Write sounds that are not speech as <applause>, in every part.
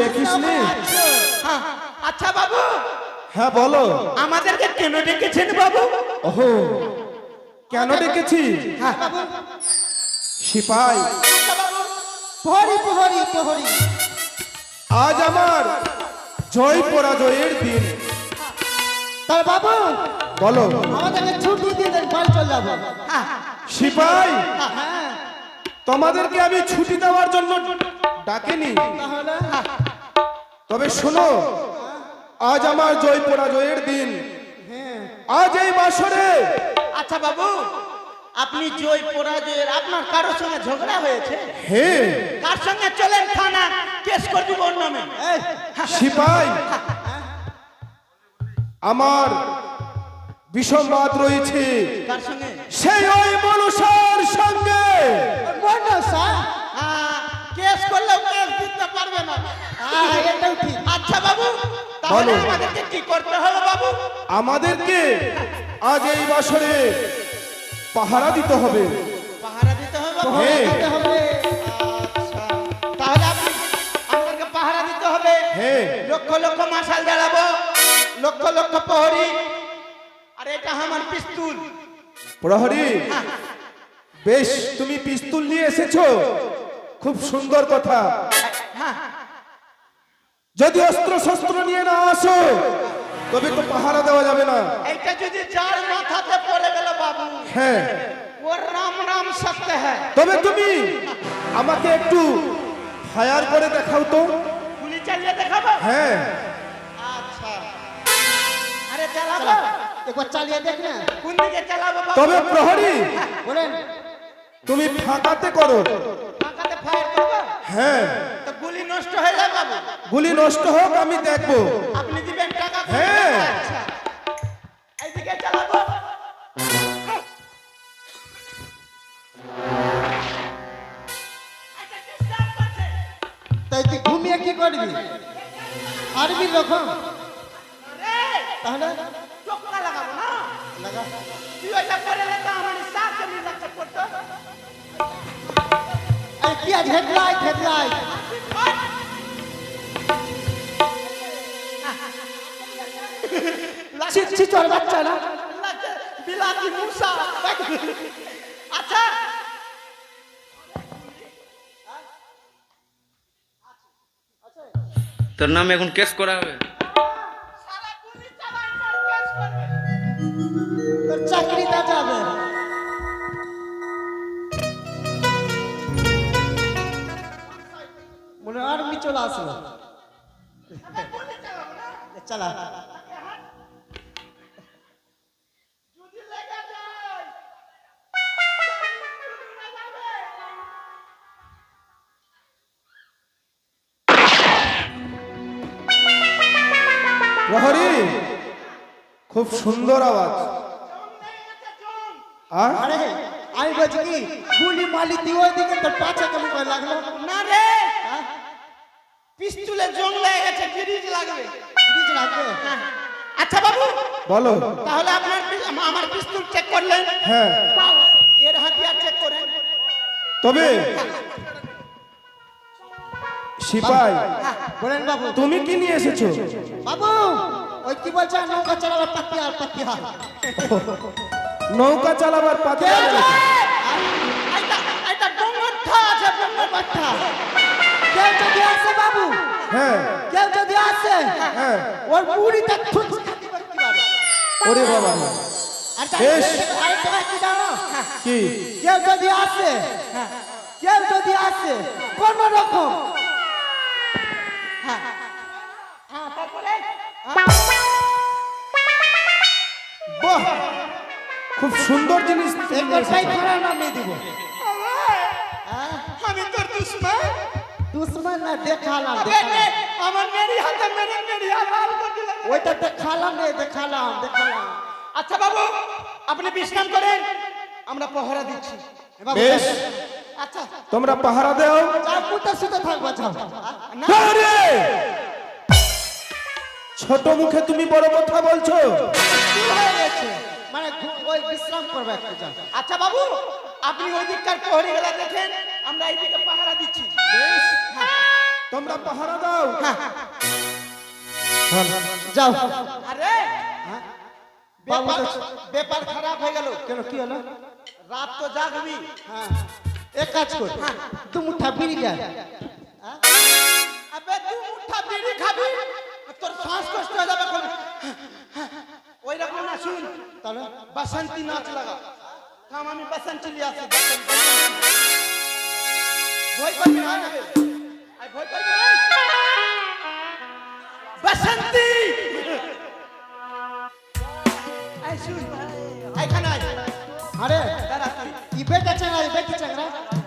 দেখিসনি হ্যাঁ, আচ্ছা বাবু। হ্যাঁ বলো। আমাদেরকে কেন ডেকেছেন বাবু? ওহো কেন ডেকেছি? হ্যাঁ বাবু। সিপাই। আচ্ছা প্রহরী প্রহরী প্রহরী আজ আমার জয় পরাজয়ের দিন। তার বাবু বলো। আমাদেরকে ছুটি দিয়ে দেন বাড়ি চলে যাব। হ্যাঁ সিপাই হ্যাঁ। তোমাদেরকে আমি ছুটি দেওয়ার জন্য ডাকিনি। তবে শোনো আজ আমার জয় পরাজয়ের দিন। হ্যাঁ। আজ এই বাসরে। আচ্ছা বাবু আপনি জয় পরাজয়ের আপনার কারোর সঙ্গে ঝগড়া হয়েছে? হে কার সঙ্গে? চলেন থানা কেস করবি ওর নামে সিপাই। আমার বিষমবাদ রয়েছে। কার সঙ্গে? সেই ওই মনুষ্যর সঙ্গে। পারবে না। হ্যাঁ এটাও ঠিক। আচ্ছা বাবু তাহলে আমাদেরকে কি করতে হবে বাবু? আমাদেরকে আজ এই বাসরে পাহারা দিতে হবে। পাহারা দিতে হবে? বাবু হে হবে। আচ্ছা। তাহলে আপনি আমাদেরকে পাহারা দিতে হবে। লক্ষ লক্ষ মাসাল জ্বালাবো। লক্ষ লক্ষ প্রহরী। আর এটা আমার পিস্তুল। প্রহরী বেশ তুমি পিস্তুল নিয়ে এসেছ। খুব সুন্দর কথা। হ্যাঁ যদি অস্ত্র শস্ত্র নিয়ে না আসো তবে তো পাহারা দেওয়া যাবে না। এইটা যদি যার মাথাতে পড়ে গেল বাবু হ্যাঁ। ওর রাম রাম সত্য হ্যাঁ। তবে তুমি আমাকে একটু ফায়ার করে দেখাও তো। গুলি চালিয়ে দেখাবো? হ্যাঁ। আচ্ছা। আরে চালাবো। একবার চালিয়ে দেখ না। কোন দিকে চালাবো বাবু? তবে প্রহরী বলেন। তুমি ফাঁকাতে করো। ফাঁকাতে ফায়ার করব? হ্যাঁ। নষ্ট হয়ে যাবে গুলি নষ্ট হোক আমি দেখব। আপনি দিবেন টাকা হ্যাঁ। এইদিকে চালাবো আচ্ছা। তাই তুই ঘুমিয়ে কি করবি? আরবি রকম রে, তাহলে? চোখটা লাগাবো না। লাগা। তুই ওইটা করে নে আমার সাথ কেমনি লাগছে করতে কি আজ হেডলাইট হেডলাইট। <laughs> চল বাচ্চা না। বিলাতি মুসা। আচ্ছা। তোর নামে এখন কেস করা হবে? চাকরিটা যাবে। মনে আর্মি চলে আসলো। চালা। প্রহরী খুব সুন্দর আওয়াজ। আরে? আমি বলছি কি গুলি মালি দিয়ে ওইদিকে তোর পাছা কেমন করে লাগল? না রে। হ্যাঁ? পিস্তুলে জং লেগে গেছে গিরিজ লাগবে। ব্রিজ লাগবে? হ্যাঁ। আচ্ছা বাবু বলো। তাহলে আপনার আমার পিস্তুল চেক করলেন? হ্যাঁ। এর হাতিয়ার চেক করেন। তবে সিপাই। বলেন বাবু। তুমি কি নিয়ে এসেছ? বাবু ওই কি বলছে নৌকা চালাবার পাতি আর পাতি নৌকা চালাবার পাতে কেউ যদি আসে বাবু হ্যাঁ। কেউ যদি আসে হ্যাঁ। ওর পারে ওরে বাবা। বেশ। কি? কেউ যদি আসে কেউ যদি আসে কোন রকম হ্যাঁ তারপরে? বাহ খুব সুন্দর জিনিস একবার সাই। করে নামিয়ে দিব। হ্যাঁ? আমি তোর দুশ্মন। দুশ্মন না দেখালাম আমার মেরি হাতে মেরে মেরি হাল ওইটা দেখালাম রে দেখালাম দেখালাম। আচ্ছা বাবু আপনি বিশ্রাম করেন। আমরা পহরা দিচ্ছি। বেশ। তোমরা পাহারা দাও! ছোট মুখে তুমি বড় কথা বলছো। হয়ে মানে ঘু- ওই বিশ্রাম করবে একটু আচ্ছা বাবু আপনি ওই দিককার প্রহরী গেলা দেখেন আমরা এই দিকে পাহারা দিচ্ছি। হ্যাঁ। তোমরা পাহারা দাও। যাও। আরে! বাবু ব্যাপার ব্যাপার খারাপ হয়ে গেল। কেন কি হলো? রাত তো জাগবি হ্যাঁ। এক কাজ কর। দু মুঠা বিড়ি যা আবে তুই মুঠা বিড়ি খাবি? তোর শ্বাস কষ্ট হয়ে যাবে কোন ওই রকম না শুন। তাহলে বসন্তি নাচ লাগা থাম আমি বসন্তি লিয়ে আসি। ভয় করবি না আই ভয় করবি না। বসন্তি! আই শুন। এখানে আয়। আরে দাঁড়া তুই ই বেটা চাংরা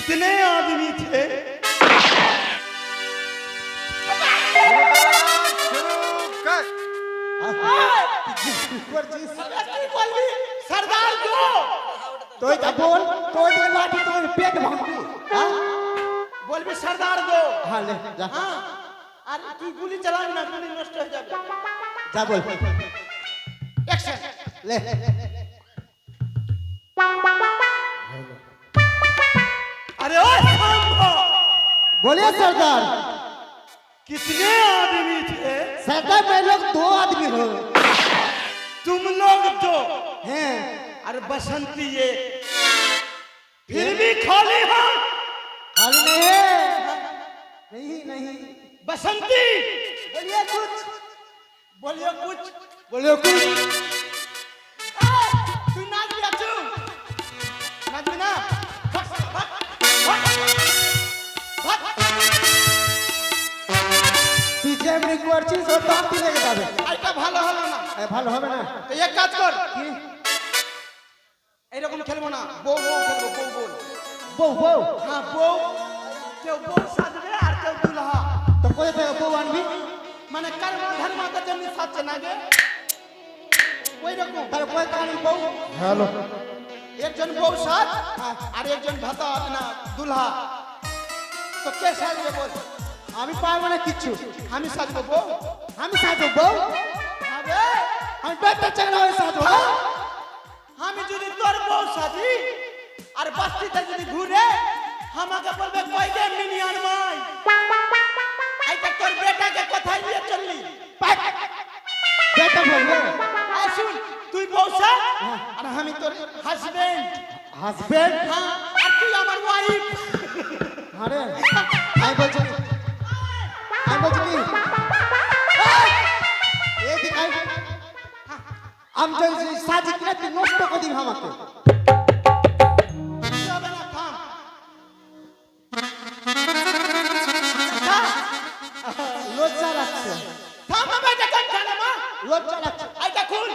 कितने आदमी थे? सरदार जो तो बोल तो लाठी तो पेट भांगी हाँ? बोल भी सरदार दो। हाँ ले जा। हाँ। अरे तू गोली चला ना गोली नष्ट हो जाएगा। जा बोल। एक्शन ले, ले, ले, ले। बोलिए सरदार कितने आदमी थे? सरदार मैं लोग दो आदमी हो। तुम लोग तो हैं। अरे बसंती ये। फिर भी खाली हम खाली नहीं है। नहीं नहीं। बसंती? बोलिए कुछ। बोलिए कुछ। बोलिए कुछ। এমনি করছিস ওর দাম লেগে যাবে? এটা ভালো হলো না। এ, ভালো হবে না। তো এক কাজ কর। কি? এইরকম খেলব না। বউ বউ খেলব বউ বউ। বউ বউ? হ্যাঁ বউ। কেউ বউ সাজবে আর কেউ দুলহা। তো কোথা থেকে বউ আনবি? মানে কর্ম ধর্মাতে জন্য সাজছে না গে। ওই রকম তার কোথা থেকে আনবি বউ? হ্যালো একজন বউ সাজ আর একজন ভাতা না দুলহা। তো কে সাজবে বল? আমি পারব না কিচ্ছু। আমি সাজবো বউ আমি সাজবো বউ আমি পেটটা চাংরা হয়ে সাজবো আমি যদি তোর বউ সাজি আর বাস্তিতে যদি ঘুরে আমাকে বলবে কই গে মিনিয়ন মাই? এইটা তোর বেটাকে কোথায় নিয়ে চললি? বেটা বলব। আয় শুন তুই বউ সাজ আর আমি তোর হাজবেন্ড হাজবেন্ড হ্যাঁ আর তুই আমার ওয়াইফ আরে আমি বলছি মা? লজ্জা লাগছে। এইটা খুল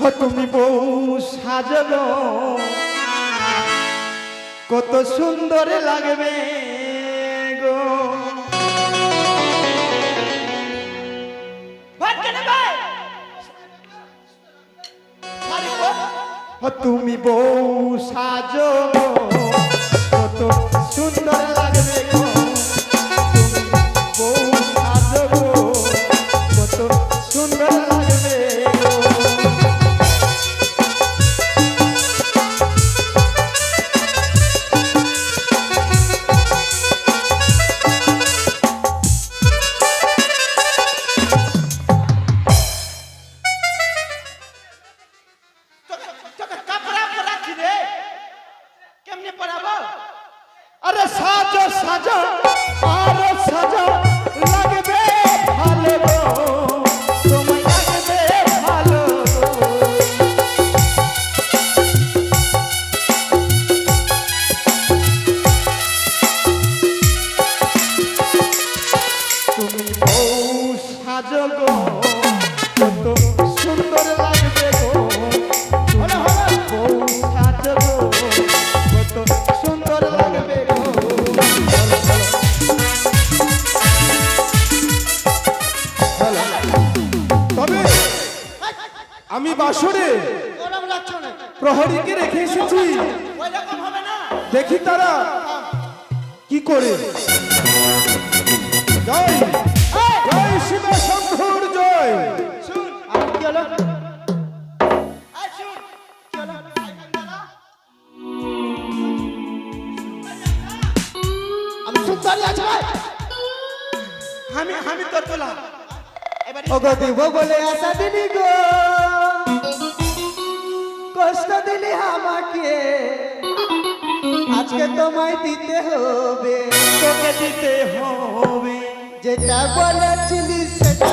ও তুমি বউ সাজলো কত সুন্দর লাগবে গো। তুমি বউ সাজো কত সুন্দর এসেছি। দেখি তারা কি করে। জয়। জয় শিব জয়। আমি আমি তোর তোলা এবার ওগো দিব বলে আশা দিলি গো। কষ্ট দিলি আমাকে। আজকে তোমায় দিতে হবে। তোকে দিতে হবে। যেটা বলেছিলি সেটা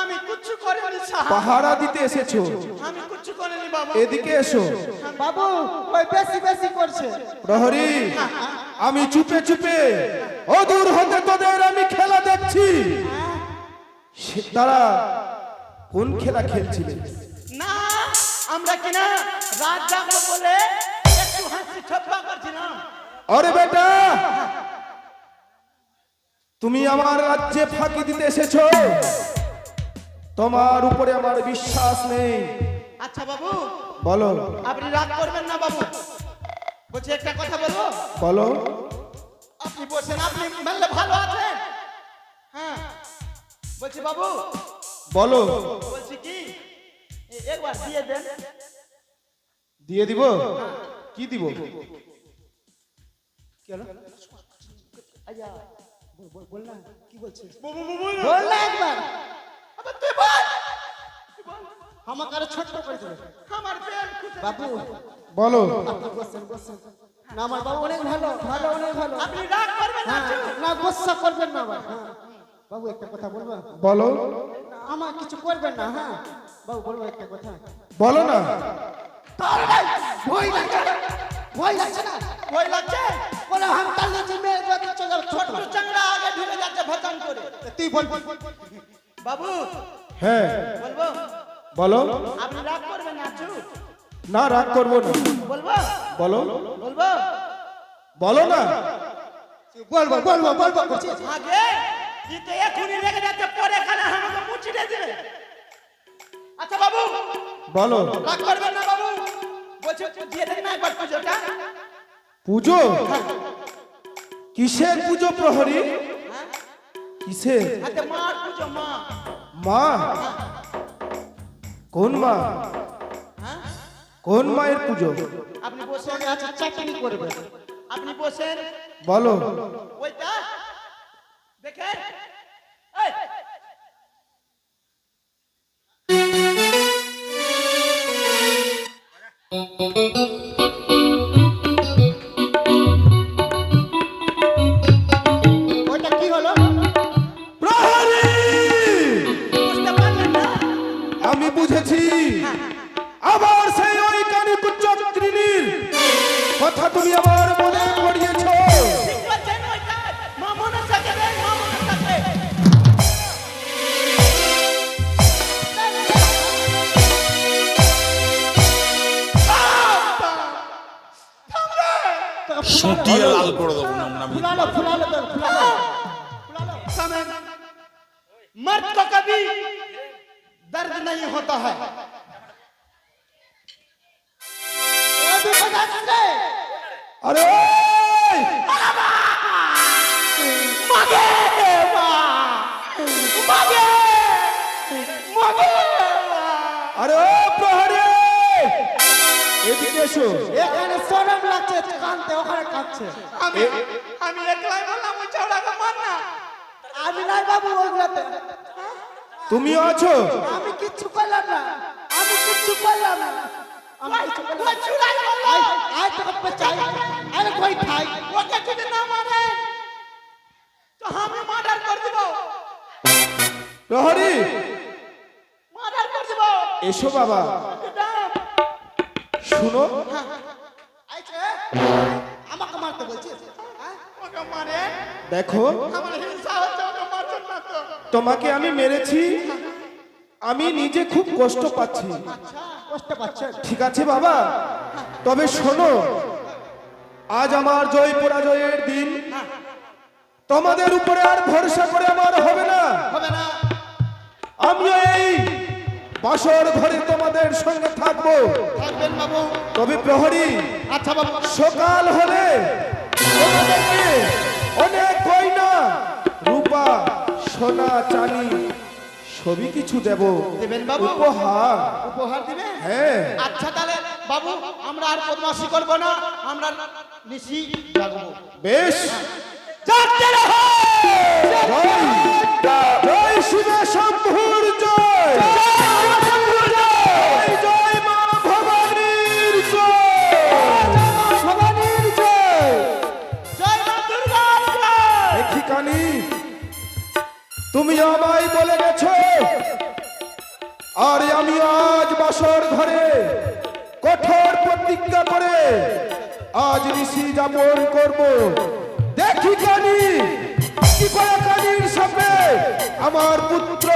আমি কিচ্ছু করিনি পাহারা দিতে এসেছ। আমি কিচ্ছু করিনি বাবা। এদিকে এসো। বাবু ওই বেশি বেশি করছে। প্রহরী আমি চুপে চুপে অদূর হতে তোদের আমি খেলা দেখছি। তারা কোন খেলা খেলছিলে? না আমরা কিনা রাত জাগবো বলে একটু হাসি ঠপ্পা করছিলাম। আরে বেটা তুমি আমার রাজ্যে ফাঁকি দিতে এসেছ। তোমার উপরে আমার বিশ্বাস নেই। আচ্ছা বাবু বলো। আপনি রাগ করবেন না বাবু। বলছি একটা কথা বলব? বলো। আপনি বলছেন আপনি মানলে ভালো আছেন হ্যাঁ বলছি বাবু। বলো। বলছি কি? একবার দিয়ে দেন। দিয়ে দিব? কি দিব? বল না কি বলছিস? বাবু, বাবু, না। বল না একবার। তুই বল আমাকে আরও ছোট্ট করে দেবে আমার পেন খুঁজে বাবু বলো। আপনি না আমার বাবু অনেক ভালো ভালো অনেক ভালো। আপনি রাগ করবেন না হ্যাঁ, না গোসা করবেন না আবার হ্যাঁ। বাবু একটা কথা বলব? বলো। আমার কিছু করবেন না হ্যাঁ। বাবু বলব একটা কথা। বলো না। তার ভাই ভয় লাগছে না? ভয় লাগছে না। ভয় লাগছে? বলে মেয়ে চলে ছোট চাংড়া আগে ঢুকে যাচ্ছে ভজন করে। তুই বল। বাবু। হ্যাঁ। বলব? বলো। আপনি রাগ করবেন না চুপ না রাগ করব না। বলব? বলো। বলব? বলো না। বলব বলব বলব আগে এখনই রেগে যাচ্ছে পরে এখানে আমাকে দেবে। আচ্ছা বাবু। বলো। রাগ করবেন না বাবু। বলছে দিয়ে দেন না একবার পুজোটা। পুজো? কিসের পুজো প্রহরী? পুজো মা। মা? কোন মা? হ্যাঁ? কোন মায়ের পুজো? আপনি বসেন তোকে আচ্ছা চাকরি করবে আপনি বসেন। বলো। ওইটা। দেখেন। এই। তুমি আমার মনে পড়িয়েছ ঠিক বলছেন ওইটা মা মনসাকে দেন মা মনসাকে সটিয়ে লাল করে দেবো না আমরা ফুলালো ফুলালো তো ফুলালো समय मर्द को कभी दर्द नहीं होता है অভি কোথায় আছে আরে! আরে প্রহরী! এদিকে এসো। এখানে সরম লাগছে কানতে ওখানে কাঁদছে। আমি আমি একলাই বললাম ওই চৌড়াকে মার না। আমি নাই বাবু ওগুলাতে। তুমিও আছো? আমি কিচ্ছু করলাম না। আমি কিচ্ছু করলাম না। তো আমি করে দিব প্রহরী। মার্ডার করে দিব এসো বাবা। শুনো। আইছে আমাকে মারতে দেখো, তোমাকে আমি মেরেছি। আমি নিজে খুব কষ্ট পাচ্ছি। পাচ্ছেন ঠিক আছে বাবা। তবে শোনো আজ আমার জয় পরাজয়ের দিন। তোমাদের উপরে আর ভরসা করে আমার হবে না। হবে না। এই বাসর ঘরে তোমাদের সঙ্গে থাকব। থাকবেন বাবু। তবে প্রহরী আচ্ছা বাবু সকাল হলে অনেক গয়না রূপা সোনা চাঁদি সবই কিছু দেব। দেবেন বাবু? উপহার। উপহার দিবেন? হ্যাঁ। আচ্ছা তাহলে বাবু আমরা আর বদমাশি করব না। আমরা নিশি লাগব বেশ। জয় জয়। শিব শম্ভুর জয়। জয়। তুমি আমায় বলে গেছো, আর আমি আজ বাসর ঘরে কঠোর প্রতিজ্ঞা করে আজ ঋষি যাপন করব। দেখি কানি, কি করে কানির সামনে আমার পুত্র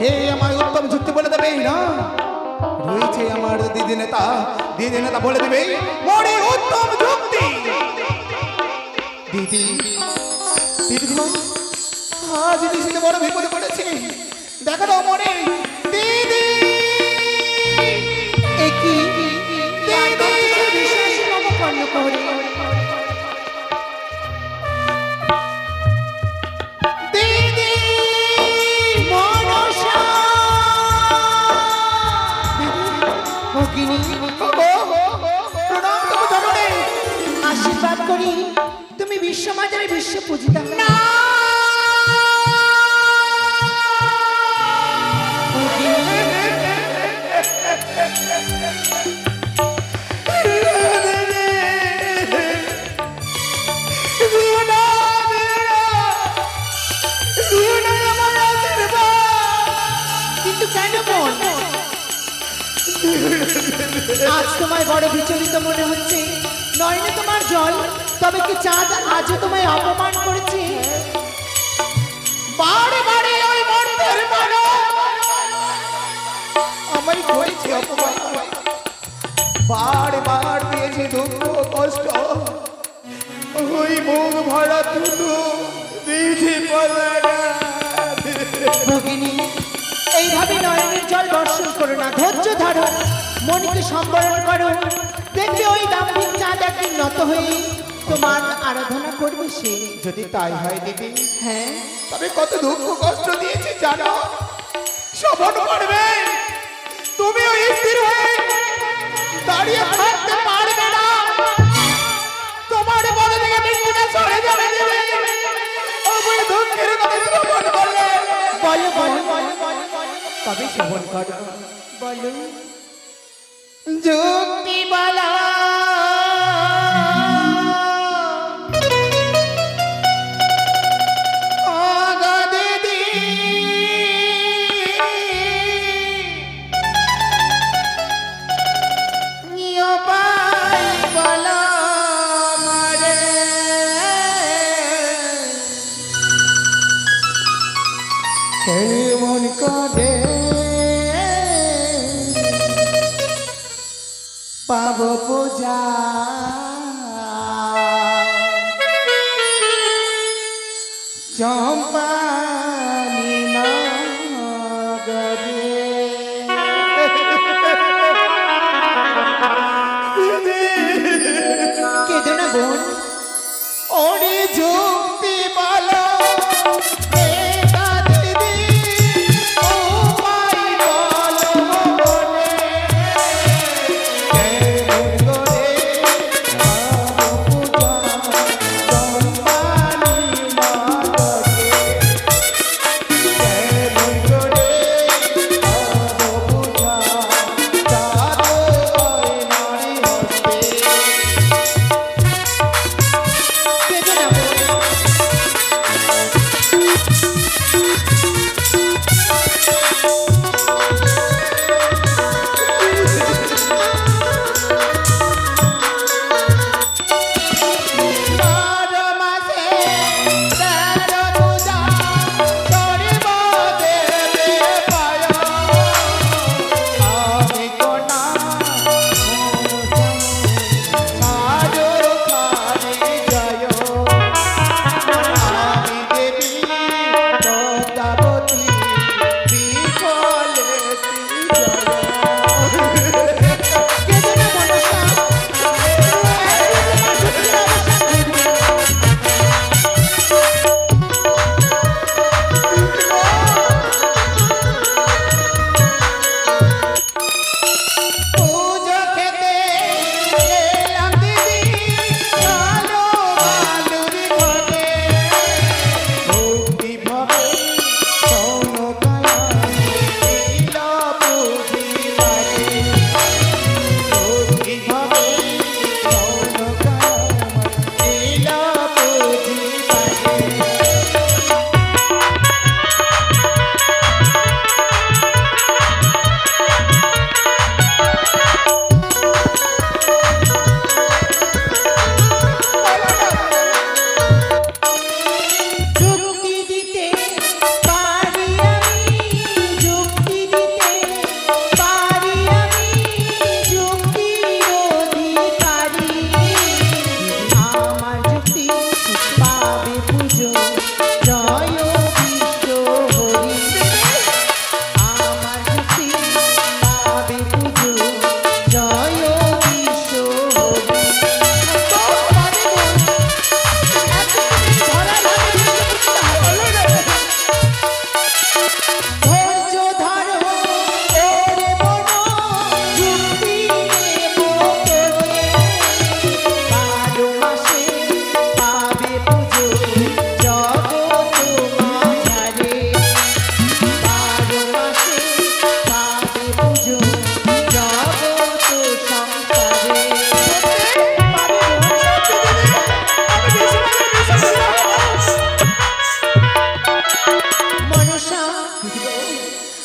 হে আমার উত্তম যুক্তি বলে দেবে, না? রয়েছে আমার দিদি নেতা দিদি নেতা বলে দেবে মরে উত্তম যুক্তি। দিদি দিদি আজ নিশিতে বড় বিপদে পড়েছে। দেখো তো মনে। করি তুমি বিশ্ব পূজিতা। না। কিন্তু কেন বোন আজ তোমায় বড় বিচলিত মনে হচ্ছে নয়নে তোমার জল তবে কি চাঁদ আজও তোমায় অপমান করেছি? কষ্ট। ভরা এইভাবে নয়নের জল দর্শন করো না, ধৈর্য ধরো। মনকে সম্বরণ করো। দেখবে ওই দাম্ভিক চাঁদ একদিন নত হয়ে তোমার আরাধনা করবে সে। যদি তাই হয় দিদি হ্যাঁ। তবে কত দুঃখ কষ্ট দিয়েছি জানো? শপথ করবে। তুমি ওই স্থির হয়ে দাঁড়িয়ে থাকতে পারবে না। তোমার বড় থেকে মৃত্যুটা সরে যাবে। দুঃখের কথা শ্রবণ করলে। বলো বলো বলো বলো তবে শ্রবণ করো। বলো। যুক্তি বলা পাব পূজা। চম্পানি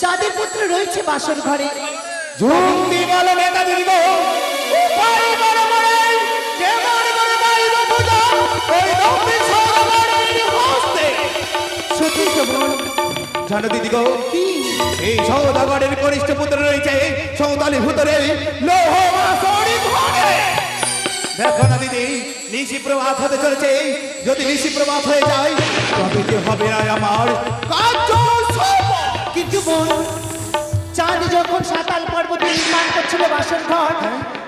পাত্র রয়েছে বাসর ঘরে। নেতা জানো দিদি গো এই সৌদাগরের কনিষ্ঠ পুত্র রয়েছে সৌদালি ভূতরে লৌহ মাসরি ঘরে দেখো না দিদি নিশি প্রভাত হতে চলেছে। যদি নিশি প্রভাত হয়ে যায় তবে যে হবে না আমার? কার্য কিন্তু বোন চাঁদ যখন সাতাল পর্বতে নির্মাণ করছিল বাসর ঘর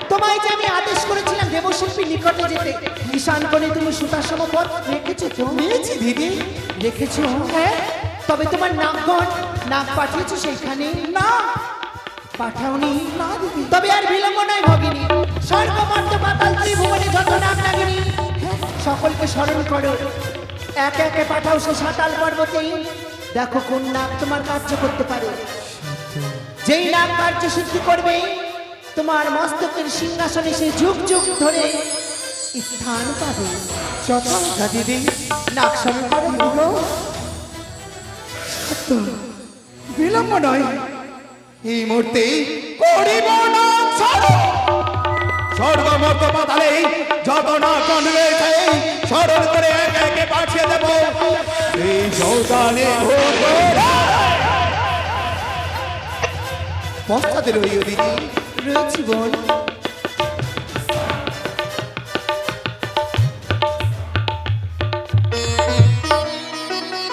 তোমায় যে আমি আদেশ করেছিলাম দেবশিল্পীর নিকটে যেতে ঈশান কোণে তুমি সুতাসম পথ রেখেছো তো? পেয়েছি দিদি। রেখেছো হ্যাঁ? তবে তোমার নামগণ নাম পাঠিয়েছো সেইখানে? না। পাঠাওনি। না দিদি। তবে আর বিলম্ব নয় ভগিনী। স্বর্গমর্ত পাতাল ত্রিভুবনে যত নাম নাগিনী সকলকে স্মরণ করো। একে একে পাঠাও সে সাতাল পর্বতেই। দেখো কোন নাম তোমার কার্য করতে পারে। যেই নাম কার্য সিদ্ধি করবে, তোমার মস্তকের সিংহাসনে সে যুগ যুগ ধরে স্থান পাবে। যথা দিদি স্মরণ বিলম্ব নয়। এই মুহূর্তে করিব না স্বর্গমত পাতালে যত না কন রয়েছে, স্মরণ করে একে একে পাঠিয়ে দেব। এই সৌতানে পশ্চাতে রইও দিদি। রয়েছি বোন